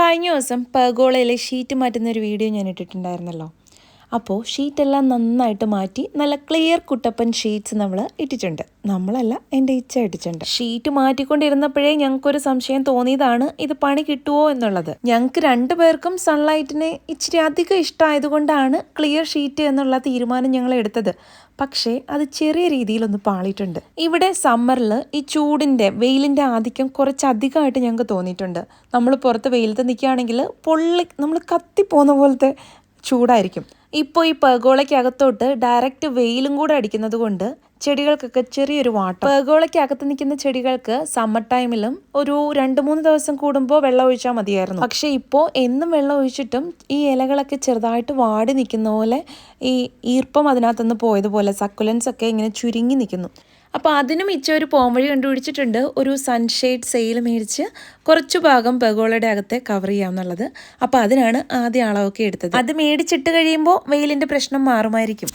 കഴിഞ്ഞ ദിവസം പെർഗോളയിലെ ഷീറ്റ് മാറ്റുന്ന ഒരു വീഡിയോ ഞാൻ ഇട്ടിട്ടുണ്ടായിരുന്നല്ലോ. അപ്പോൾ ഷീറ്റെല്ലാം നന്നായിട്ട് മാറ്റി നല്ല ക്ലിയർ കുട്ടപ്പൻ ഷീറ്റ്സ് നമ്മൾ ഇട്ടിട്ടുണ്ട്. നമ്മളല്ല എന്റെ ഇച്ച ഇട്ടിട്ടുണ്ട്. ഷീറ്റ് മാറ്റിക്കൊണ്ടിരുന്നപ്പോഴേ ഞങ്ങൾക്കൊരു സംശയം തോന്നിയതാണ് ഇത് പണി കിട്ടുമോ എന്നുള്ളത്. ഞങ്ങൾക്ക് രണ്ടു പേർക്കും സൺലൈറ്റിനെ ഇച്ചിരി അധികം ഇഷ്ടമായതുകൊണ്ടാണ് ക്ലിയർ ഷീറ്റ് എന്നുള്ള തീരുമാനം ഞങ്ങൾ എടുത്തത്. പക്ഷേ അത് ചെറിയ രീതിയിലൊന്ന് പാളിയിട്ടുണ്ട്. ഇവിടെ സമ്മറിൽ ഈ ചൂടിന്റെ വെയിലിന്റെ ആധിക്യം കുറച്ചധികമായിട്ട് ഞങ്ങൾക്ക് തോന്നിയിട്ടുണ്ട്. നമ്മൾ പുറത്ത് വെയിലത്ത് നിൽക്കുകയാണെങ്കിൽ പൊള്ളി നമ്മൾ കത്തിപ്പോകുന്ന പോലത്തെ ചൂടായിരിക്കും. ഇപ്പോൾ ഈ പേഗോളയ്ക്കകത്തോട്ട് ഡയറക്റ്റ് വെയിലും കൂടെ അടിക്കുന്നത് കൊണ്ട് ചെടികൾക്കൊക്കെ ചെറിയൊരു വാട്ടം. പേഗോളയ്ക്കകത്ത് നിൽക്കുന്ന ചെടികൾക്ക് സമ്മർ ടൈമിലും ഒരു രണ്ട് മൂന്ന് ദിവസം കൂടുമ്പോൾ വെള്ളം ഒഴിച്ചാൽ മതിയായിരുന്നു. പക്ഷേ ഇപ്പോൾ എന്നും വെള്ളം ഒഴിച്ചിട്ടും ഈ ഇലകളൊക്കെ ചെറുതായിട്ട് വാടി നിൽക്കുന്ന പോലെ ഈ ഈർപ്പം അതിനകത്തുനിന്ന് പോയതുപോലെ സക്കുലൻസ് ഒക്കെ ഇങ്ങനെ ചുരുങ്ങി നിൽക്കുന്നു. അപ്പോൾ അതിനും ഇച്ച ഒരു പോംവഴി കണ്ടുപിടിച്ചിട്ടുണ്ട്. ഒരു സൺഷെയ്ഡ് സെയിൽ മേടിച്ച് കുറച്ചു ഭാഗം പെഗോളയുടെ അകത്തെ കവർ ചെയ്യാമെന്നുള്ളത് അപ്പോൾ അതിനാണ് ആദ്യ അളവൊക്കെ എടുത്തത്. അത് മേടിച്ചിട്ട് കഴിയുമ്പോൾ വെയിലിന്റെ പ്രശ്നം മാറുമായിരിക്കും.